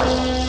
you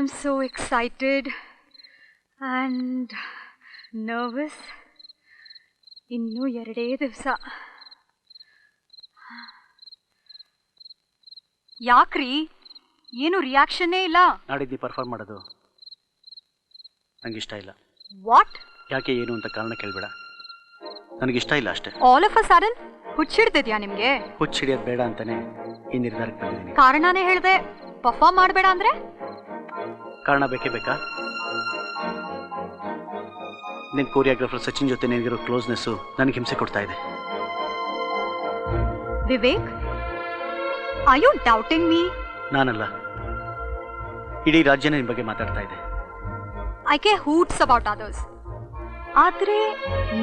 I'm so excited and nervous. ಇನ್ನೂ ಎರಡೇ ದಿವಸ. ಯಾಕ್ರಿ? ಏನು ರಿಯಾಕ್ಷನ್ನೇ ಇಲ್ಲ? ನಾಡಿದ್ದು ಪರ್ಫಾರ್ಮ್ ಮಾಡೋದು. ನಂಗಿಷ್ಟ ಇಲ್ಲ. ವಾಟ್ ಯಾಕೆ ಏನು ಅಂತ ಕಾರಣ ಕೇಳಬೇಡ. ನನಗಿಷ್ಟ ಇಲ್ಲ ಅಷ್ಟೇ. ಆಲ್ ಆಫ್ ಅ ಸಡನ್ ಹುಚ್ಚಿಡ್ತಿದ್ಯಾ ನಿಮಗೆ? ಹುಚ್ಚಿಡಿಯೋದು ಬೇಡ ಅಂತಾನೆ ಈ ನಿರ್ಧಾರಕ್ಕೆ ಬಂದಿದ್ದೀನಿ. ಕಾರಣನೇ ಹೇಳ್ದೆ ಪರ್ಫಾರ್ಮ್ ಮಾಡಬೇಡ ಅಂದ್ರೆ ಕಾರಣ ಬೇಕೇ ಬೇಕಾ? ನಿನ್ ಕೋರಿಯೋಗ್ರಾಫರ್ ಸಚಿನ್ ಜೊತೆ ನಿನಗಿರೋ ಕ್ಲೋಸ್ನೆಸ್ಸು ನನಗೆ ಹಿಂಸೆ ಕೊಡ್ತಾ ಇದೆ. Vivek I you doubting me ನಾನಲ್ಲ. ಇಡೀ ರಾಜ್ಯನೇ ನಿಮ್ಮ ಬಗ್ಗೆ ಮಾತಾಡ್ತಾ ಇದೆ. I care hoots about others ಆದ್ರೆ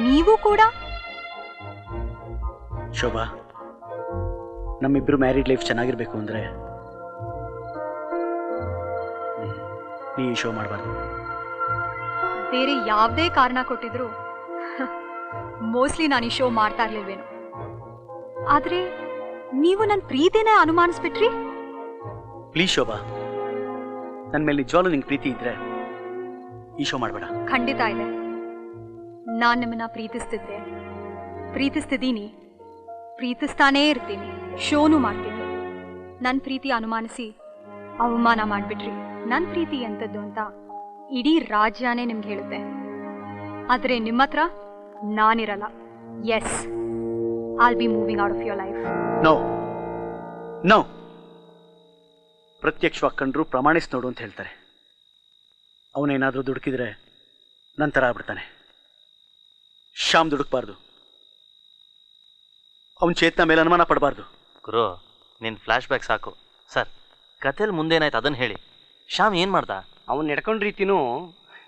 ನೀವು ಕೂಡ? ಶೋಭಾ ನಮ್ಮಿಬ್ರು ಮ್ಯಾರಿಡ್ ಲೈಫ್ ಚೆನ್ನಾಗಿರ್ಬೇಕು ಅಂದರೆ ನೀ ಈ ಶೋ ಮಾಡಬಾರ್ದು. ಬೇರೆ ಯಾವುದೇ ಕಾರಣ ಕೊಟ್ಟಿದ್ರು ಮೋಸ್ಟ್ಲಿ ನಾನು ಈ ಶೋ ಮಾಡ್ತಾ ಇರ್ಲಿಲ್ವೇನು. ಆದ್ರೆ ನೀವು ನನ್ನ ಪ್ರೀತಿನೇ ಅನುಮಾನಿಸ್ಬಿಟ್ರಿ? ಪ್ಲೀಸ್ ಶೋಭಾ. ನನ್ನ ಮೇಲೆ ನಿಜವಾಗ್ಲೂ ನಿಂಗೆ ಪ್ರೀತಿ ಇದ್ರೆ ಈ ಶೋ ಮಾಡಬೇಡ. ಖಂಡಿತ ಇದೆ. ನಾನು ನಿಮ್ಮನ್ನ ಪ್ರೀತಿಸ್ತಿದ್ದೆ. ಪ್ರೀತಿಸ್ತಿದ್ದೀನಿ ಪ್ರೀತಿಸ್ತಾನೇ ಇರ್ತೀನಿ. ಶೋನು ಮಾಡ್ತೀನಿ. ನನ್ನ ಪ್ರೀತಿ ಅನುಮಾನಿಸಿ ಅವಮಾನ ಮಾಡಿಬಿಟ್ರಿ. ನನ್ನ ಪ್ರೀತಿ ಎಂಥದ್ದು ಅಂತ ಇಡೀ ರಾಜ್ಯನೇ ನಿಮ್ಗೆ ಹೇಳುತ್ತೆ. ಆದರೆ ನಿಮ್ಮ ಹತ್ರ ನಾನಿರಲ್ಲ. Yes all be moving out of your life no no ಪ್ರತ್ಯಕ್ಷವಾಗಿ ಕಂಡ್ರು ಪ್ರಮಾಣಿಸಿ ನೋಡು ಅಂತ ಹೇಳ್ತಾರೆ. ಅವನೇನಾದರೂ ದುಡುಕಿದ್ರೆ ನಂತರ ಆಗ್ಬಿಡ್ತಾನೆ. ಶ್ಯಾಮ್ ದುಡುಕ್ಬಾರ್ದು. ಅವನ ಚೇತನ ಮೇಲೆ ಅನುಮಾನ ಪಡಬಾರ್ದು. ಗುರು ನಿನ್ನ ಫ್ಲ್ಯಾಶ್ ಬ್ಯಾಕ್ ಸಾಕು. ಸರ್ ಕಥೆಯಲ್ಲಿ ಮುಂದೇನಾಯ್ತು ಅದನ್ನು ಹೇಳಿ. ಶ್ಯಾಮ್ ಏನು ಮಾಡ್ದ? ಅವನ್ ನಡ್ಕೊಂಡ ರೀತಿನೂ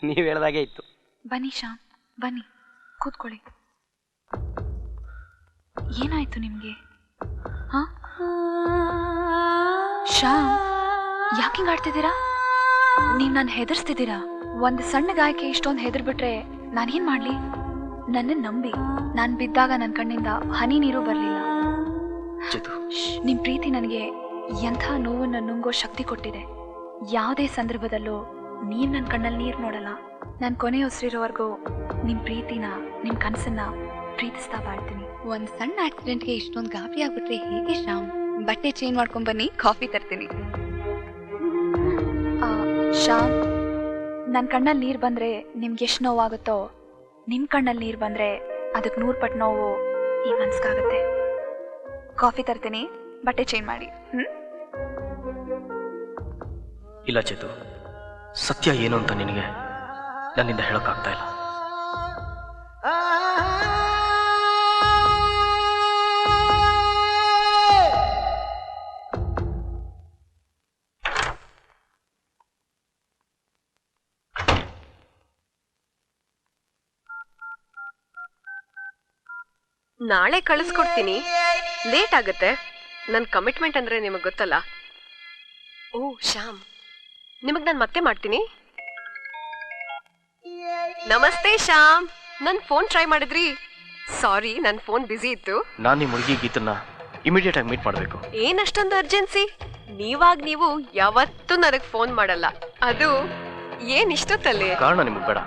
ನೀವು ಹೇಳ್ದಾಗೆ ಇತ್ತು. ಬನ್ನಿ ಶ್ಯಾಮ್ ಬನ್ನಿ ಕೂತ್ಕೊಳ್ಳಿ. ಏನಾಯ್ತು ನಿಮಗೆ? ಹಾ? ಶ್ಯಾಮ್ ಯಾಕೆ ಹಿಂಗೆ ಆಡ್ತಿದ್ದೀರಾ? ನೀವು ನಾನು ಹೆದರ್ಸ್ತಿದ್ದೀರಾ? ಒಂದು ಸಣ್ಣ ಗಾಯಕ್ಕೆ ಇಷ್ಟೊಂದು ಹೆದರ್ಬಿಟ್ರೆ ನಾನೇನ್ ಮಾಡ್ಲಿ? ನನ್ನ ನಂಬಿ ನಾನು ಬಿದ್ದಾಗ ನನ್ನ ಕಣ್ಣಿಂದ ಹನಿ ನೀರು ಬರಲಿಲ್ಲ. ನಿಮ್ ನಿಮ್ಮ ಪ್ರೀತಿ ನನಗೆ ಎಂಥ ನೋವನ್ನು ನುಂಗೋ ಶಕ್ತಿ ಕೊಟ್ಟಿದೆ. ಯಾವುದೇ ಸಂದರ್ಭದಲ್ಲೂ ನೀನು ನನ್ನ ಕಣ್ಣಲ್ಲಿ ನೀರು ನೋಡಲ್ಲ. ನಾನು ಕೊನೆ ಉಸಿರಿರೋವರೆಗೂ ನಿಮ್ಮ ಪ್ರೀತಿನ ನಿಮ್ಮ ಕನಸನ್ನ ಪ್ರೀತಿಸ್ತಾ ಬಾಳ್ತೀನಿ. ಒಂದು ಸಣ್ಣ ಆಕ್ಸಿಡೆಂಟ್ಗೆ ಇಷ್ಟೊಂದು ಗಾಬರಿ ಆಗ್ಬಿಟ್ರೆ ಹೇಗೆ ಶ್ಯಾಮ್? ಬಟ್ಟೆ ಚೇಂಜ್ ಮಾಡ್ಕೊಂಡ್ ಬನ್ನಿ ಕಾಫಿ ತರ್ತೀನಿ. ಆ, ಶ್ಯಾಮ್ ನನ್ನ ಕಣ್ಣಲ್ಲಿ ನೀರು ಬಂದರೆ ನಿಮ್ಗೆ ಎಷ್ಟು ನೋವಾಗುತ್ತೋ ನಿಮ್ಮ ಕಣ್ಣಲ್ಲಿ ನೀರು ಬಂದರೆ ಅದಕ್ಕೆ ನೂರು ಪಟ್ಟು ನೋವು ಈ ಮನ್ಸ್ಗಾಗುತ್ತೆ. ಕಾಫಿ ತರ್ತೀನಿ ಬಟ್ಟೆ ಚೇಂಜ್ ಮಾಡಿ. ಹ್ಞೂ ಇಲ್ಲ ಚೇತು. ಸತ್ಯ ಏನು ಅಂತ ನಿನಗೆ ನನ್ನಿಂದ ಹೇಳೋಕ್ಕಾಗ್ತಾ ಇಲ್ಲ. ನಾಳೆ ಕಳಿಸ್ಕೊಡ್ತೀನಿ. ಲೇಟ್ ಆಗುತ್ತೆ. ನನ್ನ ಕಮಿಟ್ಮೆಂಟ್ ಅಂದ್ರೆ ನಿಮಗೆ ಗೊತ್ತಲ್ಲ. ಓ, ಶ್ಯಾಮ್. ನಿಮಗೆ ನಾನು ಮತ್ತೆ ಮಾಡ್ತೀನಿ. ನಮಸ್ತೆ ಶ್ಯಾಮ್. ನನ್ ಫೋನ್ ಟ್ರೈ ಮಾಡಿದ್ರಿ. ಸಾರಿ ನನ್ ಫೋನ್ ಬ್ಯುಸಿ ಇತ್ತು. ನಾನು ನಿಮ್ಮ ಹುಡುಗಿ ಗೀತನ್ನ ಇಮಿಡಿಯೇಟ್ ಆಗಿ ಮೀಟ್ ಮಾಡಬೇಕು. ಏನಷ್ಟೊಂದು ಅರ್ಜೆನ್ಸಿ. ನೀವಾಗ್ ನೀವು ಯಾವತ್ತೂ ನನಗ್ ಫೋನ್ ಮಾಡಲ್ಲ. ಅದು ಏನ್ ಇಷ್ಟೊತ್ತಲ್ಲಿ? ಕಾರಣ ನಿಮಗೆ ಬೇಡ.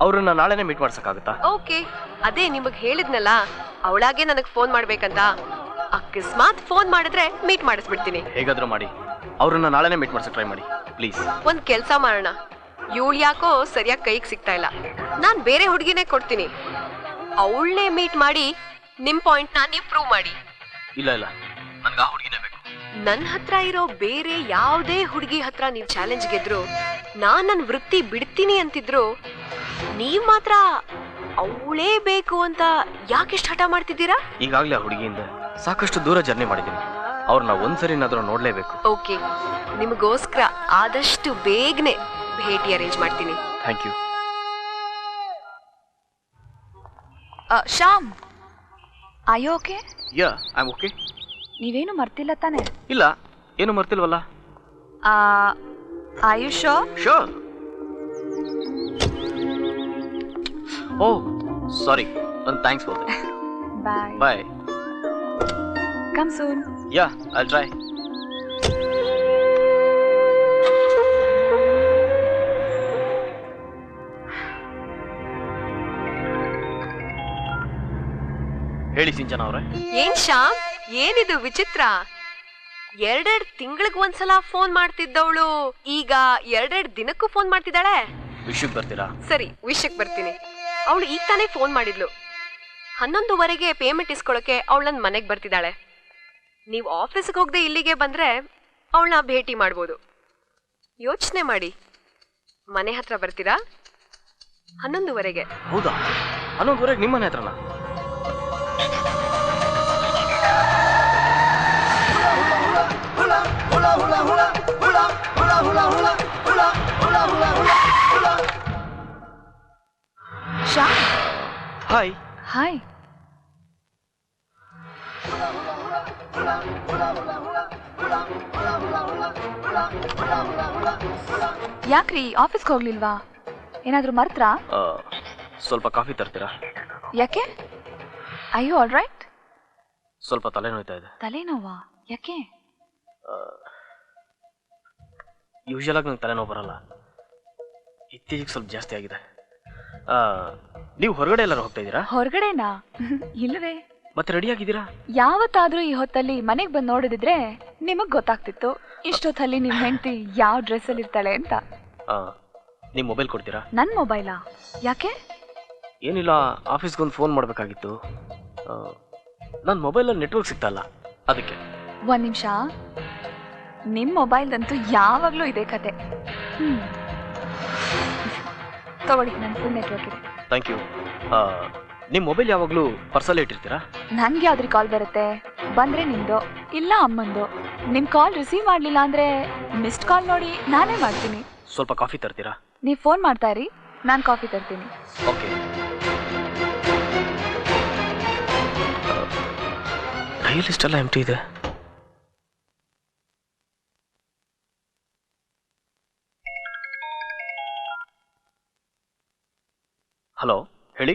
ಅವ್ರನ್ನ ನಾಳೆನೇ ಮೀಟ್ ಮಾಡ್ಸಕ್ಕಾಗುತ್ತಾ? ಓಕೆ. ಅದೇ ನಿಮಗ್ ಹೇಳಿದ್ನಲ್ಲ ಅವಳಾಗೆ ನನಗ್ ಫೋನ್ ಮಾಡ್ಬೇಕಂತ. ಅಕಸ್ಮಾತ್ ಫೋನ್ ಮಾಡಿದ್ರೆ ಮೀಟ್ ಮಾಡಿಸ್ಬಿಡ್ತೀನಿ. ಹೇಗಾದ್ರೂ ಮಾಡಿ. ಅವ್ರನ್ನ ನಾಳೆನೇ ಮೀಟ್ ಮಾಡ್ಸಕ್ ಟ್ರೈ ಮಾಡಿ. ಪ್ಲೀಸ್ ಒಂದ್ ಕೆಲ್ಸ ಮಾಡೋಣ. ಇವಳು ಯಾಕೋ ಸರಿಯಾಗಿ ಕೈಗೆ ಸಿಗ್ತಾ ಇಲ್ಲ. ನಾನ್ ಬೇರೆ ಹುಡುಗಿನೇ ಕೊಡ್ತೀನಿ. ಅವಳನ್ನೇ ಮೀಟ್ ಮಾಡಿ ನಿಮ್ ಪಾಯಿಂಟ್ನ ನೀವು ಪ್ರೂವ್ ಮಾಡಿ. ಇಲ್ಲ ಇಲ್ಲ. ನನ್ಗೆ ಆ ಹುಡುಗಿನೇ ಬೇಕು. ನನ್ನ ಹತ್ರ ಇರೋ ಬೇರೆ ಯಾವುದೇ ಹುಡುಗಿ ಹತ್ರ ನೀವು ಚಾಲೆಂಜ್ ಗೆದ್ರು ನಾ ನನ್ನ ವೃತ್ತಿ ಬಿಡ್ತೀನಿ ಅಂತಿದ್ರು ನೀವ್ ಮಾತ್ರ ಅವಳೇ ಬೇಕು ಅಂತ ಯಾಕೆಷ್ಟು ಹಠ ಮಾಡ್ತಿದ್ದೀರಾ? ಈಗಾಗಲೇ ಆ ಹುಡುಗಿಯಿಂದ ಸಾಕಷ್ಟು ದೂರ ಜರ್ನಿ ಮಾಡಿದ್ದೀನಿ. ಅವ್ರನ್ನ ಒಂದ್ಸರಿನಾದ್ರೂ ನೋಡ್ಲೇಬೇಕು. ಓಕೆ. ನಿಮಗೋಸ್ಕರ ಆದಷ್ಟು ಬೇಗನೆ ಭೇಟಿ ಅರೇಂಜ್ ಮಾಡ್ತೀನಿ. ಥ್ಯಾಂಕ್ ಯು ಶ್ಯಾಮ್ ಅಯ್ಯೋ okay yeah I am okay ನೀವೇನು ಮರ್ತಿಲ್ಲ ತಾನೆ? ಇಲ್ಲ ಏನು ಮರ್ತಿಲ್ವಲ್ಲ? ಆಯುಷ್ ಶೋ ಓ ಸಾರಿ ಒಂದು thanks for bye bye come soon yeah I'll try ಹೇಳಿ ಸಿಂಚನ ಅವರೇ. ಏನ್ ಶ್ಯಾಮ್? ಏನಿದು ವಿಚಿತ್ರ? ಎರಡೆರಡ್ ತಿಂಗಳಿಗ್ ಒಂದ್ಸಲ ಫೋನ್ ಮಾಡ್ತಿದ್ದವಳು. ಈಗ ಎರಡೆರಡ್ ದಿನಕ್ಕೂ ಫೋನ್ ಮಾಡ್ತಿದ್ದಾಳೆ? ವಿಷಯಕ್ಕೆ ಬರ್ತೀರಾ? ಸರಿ ವಿಷಯಕ್ ಬರ್ತೀನಿ. ಅವಳು ಈಗ ತಾನೇ ಫೋನ್ ಮಾಡಿದ್ಲು. ಹನ್ನೊಂದುವರೆಗೆ ಪೇಮೆಂಟ್ ಇಸ್ಕೊಳಕ್ಕೆ ಅವಳು ನನ್ನ ಮನೆಗೆ ಬರ್ತಿದ್ದಾಳೆ. ನೀವು ಆಫೀಸ್ಗೆ ಹೋಗದೆ ಇಲ್ಲಿಗೆ ಬಂದ್ರೆ ಅವಳನ್ನ ಭೇಟಿ ಮಾಡ್ಬೋದು. ಯೋಚನೆ ಮಾಡಿ. ಮನೆ ಹತ್ರ ಬರ್ತೀರಾ? ಹನ್ನೊಂದುವರೆಗೆ. ಹೌದಾ? ಹನ್ನೊಂದುವರೆಗೆ ನಿಮ್ಮ ಮನೆ ಹತ್ರನಾ? ಹಾಯ್ ಹಾಯ್ ಯಾಕ್ರಿ ಆಫೀಸ್ಗೆ ಹೋಗ್ಲಿಲ್ವಾ? ಏನಾದ್ರೂ ಮರ್ತ್ರಾ? ಆ, ಸ್ವಲ್ಪ ಕಾಫಿ ತರ್ತೀರಾ? ಯಾಕೆ? ಅಯ್ಯೋ ಆಲ್ ರೈಟ್ ಸ್ವಲ್ಪ ತಲೆನೋಯ್ತಾ ಇದೆ. ತಲೆನೋವಾ? ಯಾಕೆ? ಯೂಶಲ್ ಆಗಿ ನಂಗೆ ತಲೆನೋವು ಬರಲ್ಲ. ಇತ್ತೀಚೆಗೆ ಸ್ವಲ್ಪ ಜಾಸ್ತಿ ಆಗಿದೆ. ಆ, ನೀವು ಹೊರಗಡೆ ಎಲ್ಲರೂ ಹೋಗ್ತಾ ಇದ್ದೀರಾ? ಹೊರಗಡೆನಾ? ಇಲ್ವೇ. ಮತ್ತೆ ರೆಡಿ ಆಗಿದ್ದೀರಾ? ಯಾವತ್ತಾದ್ರೂ ಈ ಹೊತ್ತಲ್ಲಿ ಮನೆಗೆ ಬಂದು ನೋಡಿದಿದ್ರೆ ನಿಮಗ್ ಗೊತ್ತಾಗ್ತಿತ್ತು. ಇಷ್ಟೊತ್ತಲ್ಲಿ ನಿಮ್ ಹೆಂಡತಿ ಯಾವ ಡ್ರೆಸ್ ಅಲ್ಲಿ ಇರ್ತಾಳೆ ಅಂತ. ನಿಮ್ಮ ಮೊಬೈಲ್ ಕೊಡ್ತೀರಾ? ನನ್ ಮೊಬೈಲಾ ಯಾಕೆ? ಏನಿಲ್ಲ ಆಫೀಸ್ಗೆ ಒಂದು ಫೋನ್ ಮಾಡಬೇಕಾಗಿತ್ತು ನನ್ನ ಮೊಬೈಲಲ್ಲಿ ನೆಟ್ವರ್ಕ್ ಸಿಗ್ತಾ ಇಲ್ಲ. ಅದಕ್ಕೆ. ಒಂದ್ ನಿಮಿಷ. ನಿಮ್ ಮೊಬೈಲ್ದಂತೂ ಯಾವಾಗ್ಲೂ ಇದೆ ಕತೆ. ಹ್ಮ್. ತಗೊಳ್ಳಿ ನನ್ನ ಫೋನ್ ನೆಟ್ವರ್ಕ್ ಇದೆ. ಥ್ಯಾಂಕ್ ಯು ನಿಮ್ಮ ಮೊಬೈಲ್ ಯಾವಾಗಲೂ ಪರ್ಸಲ್ ಇಟ್ಟಿರ್ತೀರಾ? ನನ್ಗೆ ಯಾವ್ದ್ರಿ ಕಾಲ್ ಬರುತ್ತೆ? ಬಂದ್ರೆ ನಿಮ್ದು ಇಲ್ಲ ಅಮ್ಮಂದು. ನಿಮ್ ಕಾಲ್ ರಿಸೀವ್ ಮಾಡ್ಲಿಲ್ಲ ಅಂದ್ರೆ ಮಿಸ್ಡ್ ಕಾಲ್ ನೋಡಿ ನಾನೇ ಮಾಡ್ತೀನಿ. ಸ್ವಲ್ಪ ಕಾಫಿ ತರ್ತೀರಾ? ನೀವ್ ಫೋನ್ ಮಾಡ್ತಾ ಇರಿ ನಾನ್ ಕಾಫಿ ತರ್ತೀನಿ. ಓಕೆ ಡೈಲಿ ಎಲ್ಲ ಎಂಟಿ ಇದೆ. ಹಲೋ ಹೇಳಿ?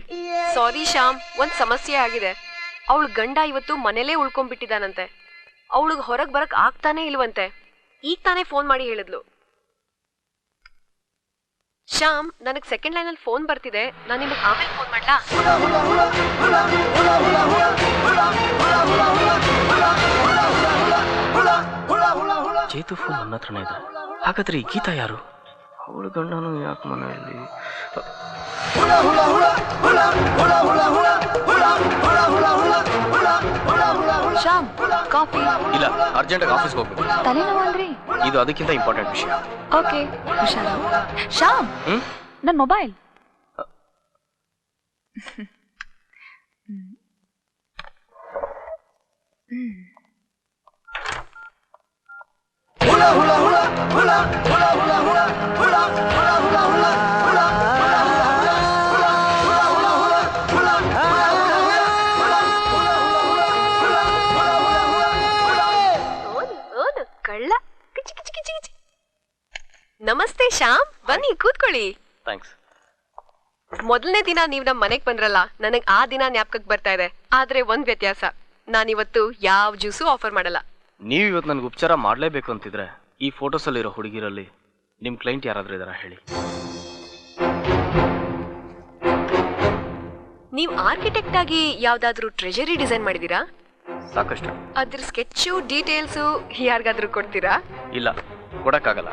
ಸಾರಿ ಶ್ಯಾಮ್. ಒಂದ್ ಸಮಸ್ಯೆ ಆಗಿದೆ. ಅವಳ ಗಂಡ ಇವತ್ತು ಮನೇಲೇ ಉಳ್ಕೊಂಡ್ಬಿಟ್ಟಿದ್ದಾನಂತೆ. ಅವಳಿಗೆ ಹೊರಗೆ ಬರಕ್ ಆಗ್ತಾನೆ ಇಲ್ವಂತೆ. ಈಗ ತಾನೇ ಫೋನ್ ಮಾಡಿ ಹೇಳಿದ್ಲು. ಶ್ಯಾಮ್ ನನಗೆ ಸೆಕೆಂಡ್ ಲೈನಲ್ಲಿ ಫೋನ್ ಬರ್ತಿದೆ. ನಾನು ನಿಮಗೆ ಆಮೇಲೆ ಫೋನ್ ಮಾಡ್ಲಾ? ಚೇತು ಫೋನ್ ನನ್ನ ಹತ್ರನೇ ಇದೆ. ಹಾಗಾದ್ರೆ ಈ ಗೀತಾ ಯಾರು? ಅವಳು ಗಂಡನು ಯಾಕೆ ಮನೆಯಲ್ಲಿ? ಕಾಫಿ ಇಲ್ಲ ಅರ್ಜೆಂಟಾಗಿ ಆಫೀಸ್ಗೆ ಹೋಗ್ಬೇಕು. ತಲೆನೋವು ಅಂದ್ರಿ? ಇದು ಅದಕ್ಕಿಂತ ಇಂಪಾರ್ಟೆಂಟ್ ವಿಷಯ. ಓಕೆ ಹುಷಾರ. ಶ್ಯಾಮ್ ಹ್ಮ್? ನನ್ ಮೊಬೈಲ್ ಓನು ಬನ್ನಿ ಕೂತ್ಕೊಳ್ಳಿ. ಥ್ಯಾಂಕ್ಸ್ ಮೊದಲನೇ ದಿನ ನೀವು ನಮ್ಮ ಮನೆಗೆ ಬಂದ್ರಲ್ಲ ನನಗೆ ಆ ದಿನ ಜ್ಞಾಪಕಕ್ಕೆ ಬರ್ತಾ ಇದೆ. ಆದ್ರೆ ಒಂದ್ ವ್ಯತ್ಯಾಸ. ನಾನಿವತ್ತು ಯಾವ ಜ್ಯೂಸು ಆಫರ್ ಮಾಡಲ್ಲ. ನೀವು ಇವತ್ತು ನನಗೆ ಉಪಚಾರ ಮಾಡಲೇಬೇಕು ಅಂತಿದ್ರೆ ಈ ಫೋಟೋಸಲ್ಲಿರೋ ಹುಡುಗಿರಲ್ಲಿ ನಿಮ್ಮ ಕ್ಲೈಂಟ್ ಯಾರಾದರೂ ಇದಾರ ಹೇಳಿ. ನೀವು ಆರ್ಕಿಟೆಕ್ಟ್ ಆಗಿ ಯಾವ್ದಾದ್ರು ಟ್ರೆಜರಿ ಡಿಸೈನ್ ಮಾಡಿದೀರಾ? ಸಾಕಷ್ಟು. ಅದ್ರ ಸ್ಕೆಚ್ಚು ಡೀಟೇಲ್ಸು ಯಾರಿಗಾದ್ರೂ ಕೊಡ್ತೀರಾ? ಇಲ್ಲ ಕೊಡಕ್ಕಾಗಲ್ಲ.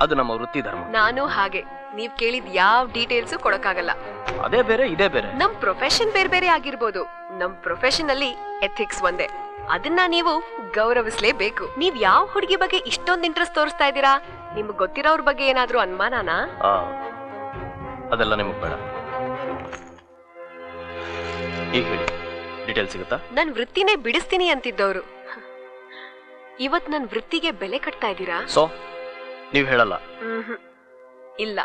ಅದು ನಮ್ಮ ವೃತ್ತಿ ಧರ್ಮ. ನಾನು ಹಾಗೆ. ನೀವ್ ಕೇಳಿದ ಯಾವ ಡೀಟೇಲ್ಸ್ ಕೊಡಕ್ಕಾಗಲ್ಲ. ಅದೇ ಬೇರೆ ಇದೇ ಬೇರೆ. ನಮ್ ಪ್ರೊಫೆಷನ್ ಬೇರೆ ಬೇರೆ ಆಗಿರ್ಬೋದು. ನಮ್ ಪ್ರೊಫೆಷನ್ ಅಲ್ಲಿ ಎಥಿಕ್ಸ್ ಒಂದೇ. ಅದನ್ನ ನೀವು ಗೌರವಿಸ್ಲೇಬೇಕು. ನೀವ್ ಯಾವ ಹುಡುಗಿ ಬಗ್ಗೆ ಇಷ್ಟೊಂದು ಇಂಟ್ರೆಸ್ಟ್ ತೋರಿಸ್ತಾ ಇದ್ದೀರಾ? ನಿಮ್ಗೆ ಗೊತ್ತಿರೋರ್ ಬಗ್ಗೆ ಏನಾದ್ರೂ ಅನುಮಾನನಾ? ಆ, ಅದೆಲ್ಲ ನಿಮಗೆ ಬೇಡ. ಈಗ ಹೇಳಿ. ಡೀಟೇಲ್ ಸಿಗುತ್ತಾ? ನನ್ ವೃತ್ತಿನೇ ಬಿಡಿಸ್ತೀನಿ ಅಂತಿದ್ದವ್ರು. ಇವತ್ ನನ್ ವೃತ್ತಿಗೆ ಬೆಲೆ ಕಟ್ತಾ ಇದ್ದೀರಾ? ಸೊ ನೀವು ಹೇಳಲ್ಲ. ಇಲ್ಲ.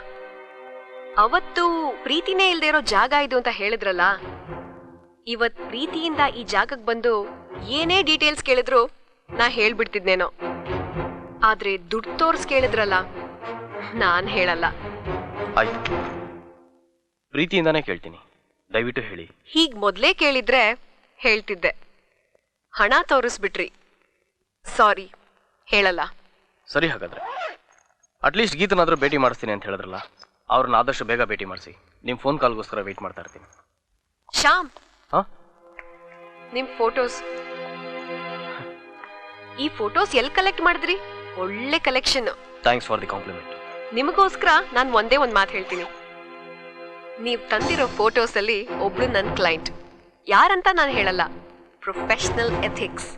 ಅವತ್ತು ಪ್ರೀತಿನೇ ಇಲ್ದೇ ಇರೋ ಜಾಗ ಇದು ಅಂತ ಹೇಳಿದ್ರಲ್ಲ ಇವತ್ ಪ್ರೀತಿಯಿಂದ ಈ ಜಾಗಕ್ಕೆ ಬಂದು ಏನೇ ಡೀಟೇಲ್ಸ್ ಕೇಳಿದ್ರು ನಾ ಹೇಳ್ಬಿಡ್ತಿದ್ನೇನೋ. ಆದ್ರೆ ದುಡ್ಡು ತೋರ್ಸ್ ಕೇಳಿದ್ರಲ್ಲ ನಾನ್ ಹೇಳಲ್ಲ. ಆಯ್ತು. ಪ್ರೀತಿಯಿಂದಾನೇ ಕೇಳ್ತೀನಿ. ದಯವಿಟ್ಟು ಹೇಳಿ. ಹೀಗ್ ಮೊದ್ಲೇ ಕೇಳಿದ್ರೆ ಹೇಳ್ತಿದ್ದೆ. ಹಣ ತೋರಿಸ್ಬಿಟ್ರಿ. ಸಾರಿ ಹೇಳಲ್ಲ. ಸರಿ ಹಾಗಾದ್ರೆ. ಅಟ್ಲೀಸ್ಟ್ ಗೀತನಾದರೂ ಭೇಟಿ ಮಾಡಿಸ್ತೀನಿ ಅಂತ ಹೇಳಿದ್ರಲ್ಲ ಅವ್ರನ್ನ ಆದಷ್ಟು ಬೇಗ ಭೇಟಿ ಮಾಡಿಸಿ. ನಿಮ್ಮ ಫೋನ್ ಕಾಲ್ಗೋಸ್ಕರ ವೇಟ್ ಮಾಡ್ತಾ ಇರ್ತೀನಿ. ಶ್ಯಾಮ್! ಹಾಂ? ನಿಮ್ ಫೋಟೋಸ್ ಈ ಫೋಟೋಸ್ ಎಲ್ಲಿ ಕಲೆಕ್ಟ್ ಮಾಡಿದ್ರಿ? ಒಳ್ಳೆ collection thanks for the compliment ನಿಮಗೋಸ್ಕರ ನಾನು ಒಂದೇ ಒಂದು ಮಾತು ಹೇಳ್ತೀನಿ. ನೀವು ತಂದಿರೋ ಫೋಟೋಸ್ ಅಲ್ಲಿ ಒಬ್ಳು ನನ್ನ ಕ್ಲೈಂಟ್ ಯಾರಂತ ನಾನು ಹೇಳಲ್ಲ. Professional ethics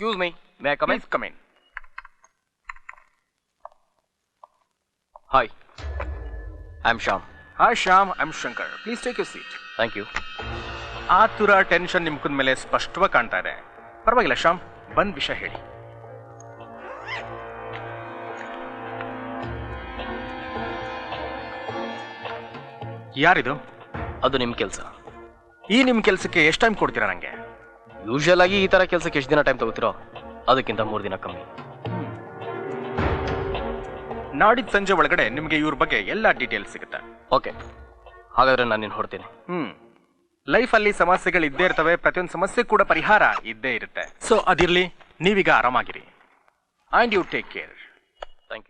excuse me may come in come in hi I am Shyam hi Shyam I'm Shankar please take you seat thank you ಆತುರ ಟೆನ್ಷನ್ ನಿಮ್ಮ ಮುಖದ ಮೇಲೆ ಸ್ಪಷ್ಟವಾಗಿ ಕಾಣ್ತಾ ಇದೆ. ಪರವಾಗಿಲ್ಲ ಶ್ಯಾಮ್ ಬಂದ್ ವಿಷಯ ಹೇಳಿ. ಯಾರಿದು? ಅದು ನಿಮ್ಮ ಕೆಲಸ. ಈ ನಿಮ್ಮ ಕೆಲಸಕ್ಕೆ ಎಷ್ಟು ಟೈಮ್ ಕೊಡ್ತೀರಾ ನಂಗೆ? ಯೂಶುವಲ್ ಆಗಿ ಈ ತರ ಕೆಲಸಕ್ಕೆ ಎಷ್ಟು ದಿನ ಟೈಮ್ ತಗೋತಿರೋ ಅದಕ್ಕಿಂತ ಮೂರು ದಿನ ಕಮ್ಮಿ. ನಾಡಿದ್ ಸಂಜೆ ಒಳಗಡೆ ನಿಮಗೆ ಇವ್ರ ಬಗ್ಗೆ ಎಲ್ಲ ಡೀಟೇಲ್ಸ್ ಸಿಗುತ್ತೆ. ಓಕೆ ಹಾಗಾದ್ರೆ ನಾನು ನಿನ್ನ ಹೊಡ್ತೀನಿ. ಹ್ಮ್. ಲೈಫ್ ಅಲ್ಲಿ ಸಮಸ್ಯೆಗಳು ಇದ್ದೇ ಇರ್ತವೆ ಪ್ರತಿಯೊಂದು ಸಮಸ್ಯೆ ಕೂಡ ಪರಿಹಾರ ಇದ್ದೇ ಇರುತ್ತೆ. ಸೊ ಅದಿರ್ಲಿ ನೀವೀಗ ಆರಾಮಾಗಿರಿ. And you take care thank you